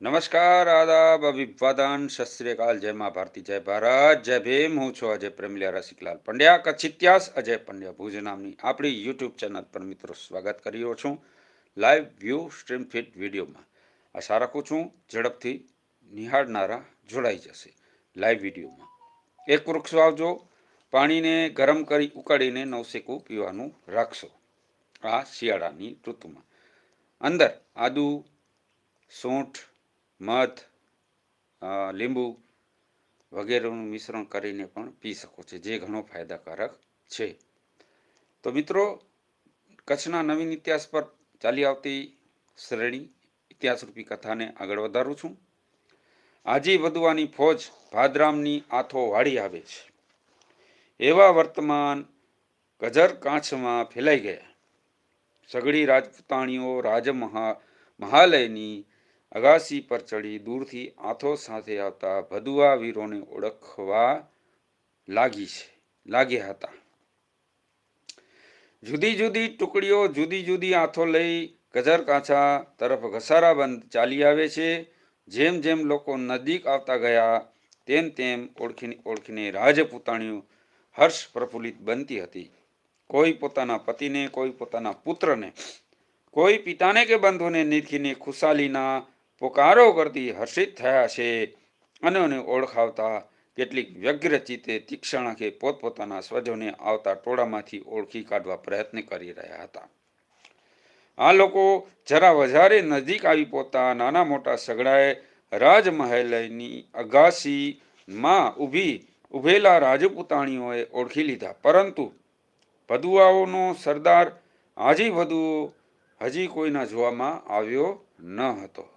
નમસ્કાર, આદાબ, અભિવાદન, સત જય મા ભારતી, જય ભારત, જય ભીમ, હું છું અજય પ્રેમલિયા, રસિકલાલ પંડ્યા કચ્છ ઇતિહાસ અજય પંડ્યા ભુજ નામની આપણી યુટ્યુબ ચેનલ પર મિત્રો સ્વાગત કરી રહ્યો છું લાઈવ વ્યૂ સ્ટ્રીમ ફિટ વિડીયોમાં. આશા રાખું છું ઝડપથી નિહાળનારા જોડાઈ જશે લાઈવ વિડીયોમાં. એક વૃક્ષ વાવજો, પાણીને ગરમ કરી ઉકાળીને નવસેકું પીવાનું રાખશો આ શિયાળાની ઋતુમાં. અંદર આદુ, સૂંઠ મધ લીંબુ વગેરેનું મિશ્રણ કરીને પણ પી શકો છો, જે ઘણો ફાયદાકારક છે. તો મિત્રો, કચ્છના નવીન ઇતિહાસ પર ચાલી આવતી શ્રેણી ઇતિહાસરૂપી કથાને આગળ વધારું છું. આજે વધવાની ફોજ ભાદરામની આથો વાળી આવે છે. એવા વર્તમાન ગજર કાંછમાં ફેલાઈ ગયા. સગડી રાજપૂતાણીઓ, રાજમહા, મહાલયની અગાસી પર ચડી દૂરથી આથો સાથે આવતા ભદુઆ વીરોને ઓળખવા લાગી છે, લાગ્યા હતા. જુદી જુદી ટુકડીઓ, જુદી જુદી આથો લઈ ગજર કાંછા તરફ ઘસારાબંધ ચાલી આવે છે. જેમ જેમ લોકો નજીક આવતા ગયા, તેમ તેમ ઓળખીને ઓળખીને રાજપૂતાણીઓ હર્ષ પ્રફુલ્લિત બનતી હતી. કોઈ પોતાના પતિને, કોઈ પોતાના પુત્રને, કોઈ પિતાને કે બંધુને નીરખીને ખુશાલીના પોકારો કરતી હર્ષિત થયા છે અને એને ઓળખાવતા કેટલીક વ્યગ્ર ચિત્તે તીક્ષણ આંખે પોતપોતાના સ્વજોને આવતા ટોળામાંથી ઓળખી કાઢવા પ્રયત્ન કરી રહ્યા હતા. આ લોકો જરા વધારે નજીક આવી પોતા નાના મોટા સગડાએ રાજમહેલની અગાસીમાં ઊભી ઊભેલા રાજપૂતાણીઓએ ઓળખી લીધા. પરંતુ ભદુઆઓનો સરદાર આજી વધુ હજી કોઈના જોવામાં આવ્યો ન હતો.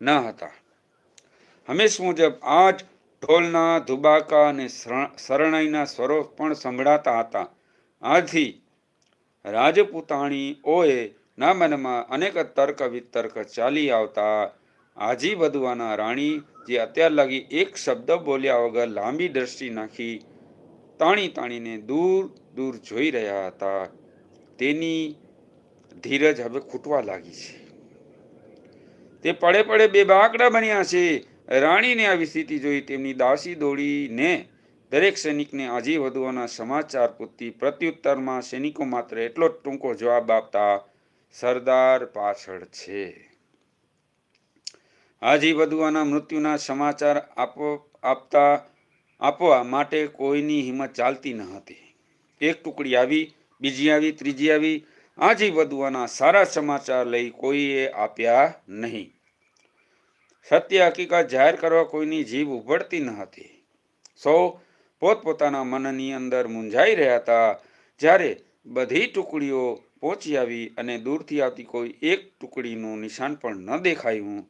ન હતા. હંમેશ મુજબ આજ ઢોલના, ધુબાકા અને શરણાઈના સ્વરો પણ સંભળાતા હતા. આથી રાજપૂતાણીઓએ ના મનમાં અનેક તર્ક વિતર્ક ચાલી આવતા આજી બધુઆના રાણી જે અત્યાર લગી એક શબ્દ બોલ્યા વગર લાંબી દ્રષ્ટિ નાખી તાણી તાણીને દૂર દૂર જોઈ રહ્યા હતા. તેની ધીરજ હવે ખૂટવા લાગી છે. તે પડે પડે બે બાકડા બન્યા છે. રાણીને આવી સ્થિતિ જોઈ તેમની દાસી દોડીને દરેક સૈનિકને આજી વધુઓના સમાચાર પૂરતી પ્રત્યુત્તરમાં સૈનિકો માત્ર એટલો ટૂંકો જવાબ આપતા સરદાર પાછળ છે. આજી વધુઓના મૃત્યુના સમાચાર આપો, આપતા, આપવા માટે કોઈની હિંમત ચાલતી ન હતી. એક ટુકડી આવી, બીજી આવી, ત્રીજી આવી આજી વધવાના સારા સમાચાર લઈ કોઈએ આપ્યા નહીં. સત્ય હકીકત જાહેર કરવા કોઈની જીભ ઉભડતી ન હતી. સૌ પોતપોતાના મનની અંદર મૂંઝાઈ રહ્યા હતા, જ્યારે બધી ટુકડીઓ પહોંચી આવી અને દૂરથી આવતી કોઈ એક ટુકડીનું નિશાન પણ ન દેખાયું.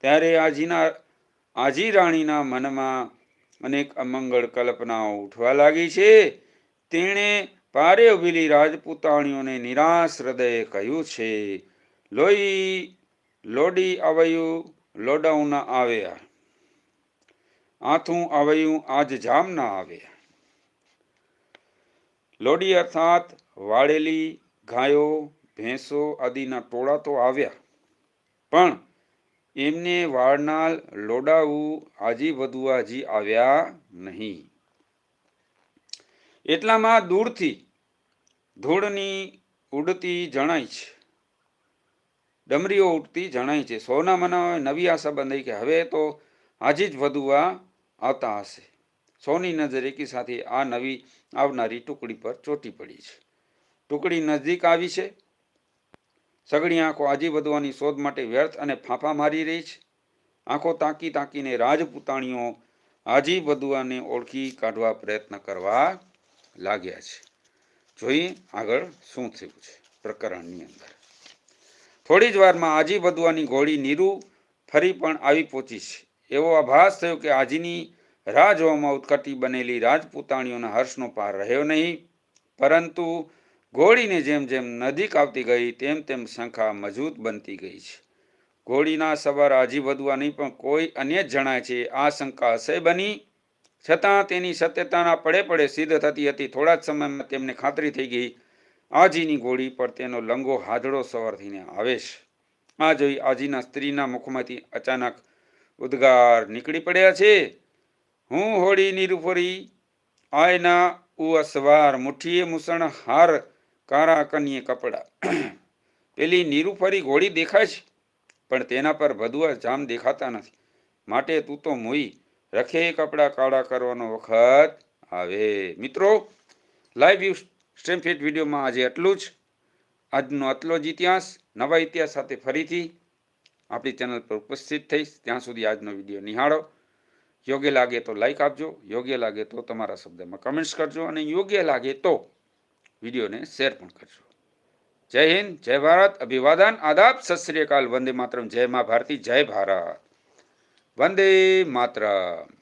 ત્યારે આજીના, આજી રાણીના મનમાં અનેક અમંગળ કલ્પનાઓ ઉઠવા લાગી છે. તેણે પારે ઉભેલી રાજપૂતાણીઓને નિરાશ હૃદયે કહ્યું છે, લોહી લોડી આવયું લોડાઉના આવ્યા. આથું આવયું આજ જામ ના આવ્યા. લોડી અર્થાત વાળેલી ગાયો, ભેંસો આદિના ટોળા તો આવ્યા. પણ એમને વાળનાર લોડાવું આજી વધુ હજી આવ્યા નહીં. એટલામાં દૂરથી ધૂળની ઉડતી જણાય છે. ડમરીઓ ઉડતી જણાય છે. સોના મનાવે નવી આશા બંધાઈ કે હવે તો આજે જ વધુઆ આવતા હશે. સોની નજર એકી સાથે આ નવી આવનારી ટુકડી પર ચોટી પડી છે. ટુકડી નજીક આવી છે. સગડી આંખો આજી વધવાની શોધ માટે વ્યર્થ અને ફાંફા મારી રહી છે. આંખો તાકી તાકીને રાજપૂતાણીઓ આજી વધુઆને ઓળખી કાઢવા પ્રયત્ન કરવા લાગ્યા છે. જોઈએ આગળ શું થયું છે પ્રકરણની અંદર. થોડી જ વારમાં આજી બધુઆની ગોળી નીરુ ફરી પણ આવી પહોંચી છે. એવો આભાસ થયો કે આજીની રાહ જોવામાં ઉત્કટી બનેલી રાજપૂતાણીઓના હર્ષનો પાર રહ્યો નહીં. પરંતુ ગોળીને જેમ જેમ નજીક આવતી ગઈ, તેમ તેમ શંખા મજબૂત બનતી ગઈ છે. ગોળીના સવાર આજી વધવાની પણ કોઈ અન્ય જણાય છે, આ શંકા હશે બની? છતાં તેની સત્યતાના પડે પડે સિદ્ધ થતી હતી. થોડા જ સમયમાં તેમને ખાતરી થઈ ગઈ, આજીની ગોળી પર તેનો લંગો હાજડો સવાર થઈને આવેશ આ જોઈ આજીના સ્ત્રીના મુખમાંથી અચાનક ઉદ્ગાર નીકળી પડ્યા છે. હું હોળી નિરુફરી આયના ઉઅસવાર મુઠ્ઠીએ મુસણ હાર કારા કનીએ કપડા. પેલી નિરુફરી ઘોડી દેખાય છે, પણ તેના પર ભદુઆ જામ દેખાતા નથી. માટે તું તો મોઈ રખે કપડાં કાળા કરવાનો વખત આવે. મિત્રો લાઈવ સ્ટેમ્પેટ વિડીયોમાં આજે એટલું જ. આજનો આટલો જ ઇતિહાસ, નવા ઇતિહાસ સાથે ફરીથી આપણી ચેનલ પર ઉપસ્થિત થઈશ. ત્યાં સુધી આજનો વીડિયો નિહાળો. યોગ્ય લાગે તો લાઈક આપજો, યોગ્ય લાગે તો તમારા શબ્દમાં કમેન્ટ્સ કરજો અને યોગ્ય લાગે તો વિડીયોને શેર પણ કરજો. જય હિન્દ, જય ભારત, અભિવાદન, આદાબ, સત શ્રી અકાલ, વંદે માતરમ, જય મા ભારતી, જય ભારત. વંદે માતરમ.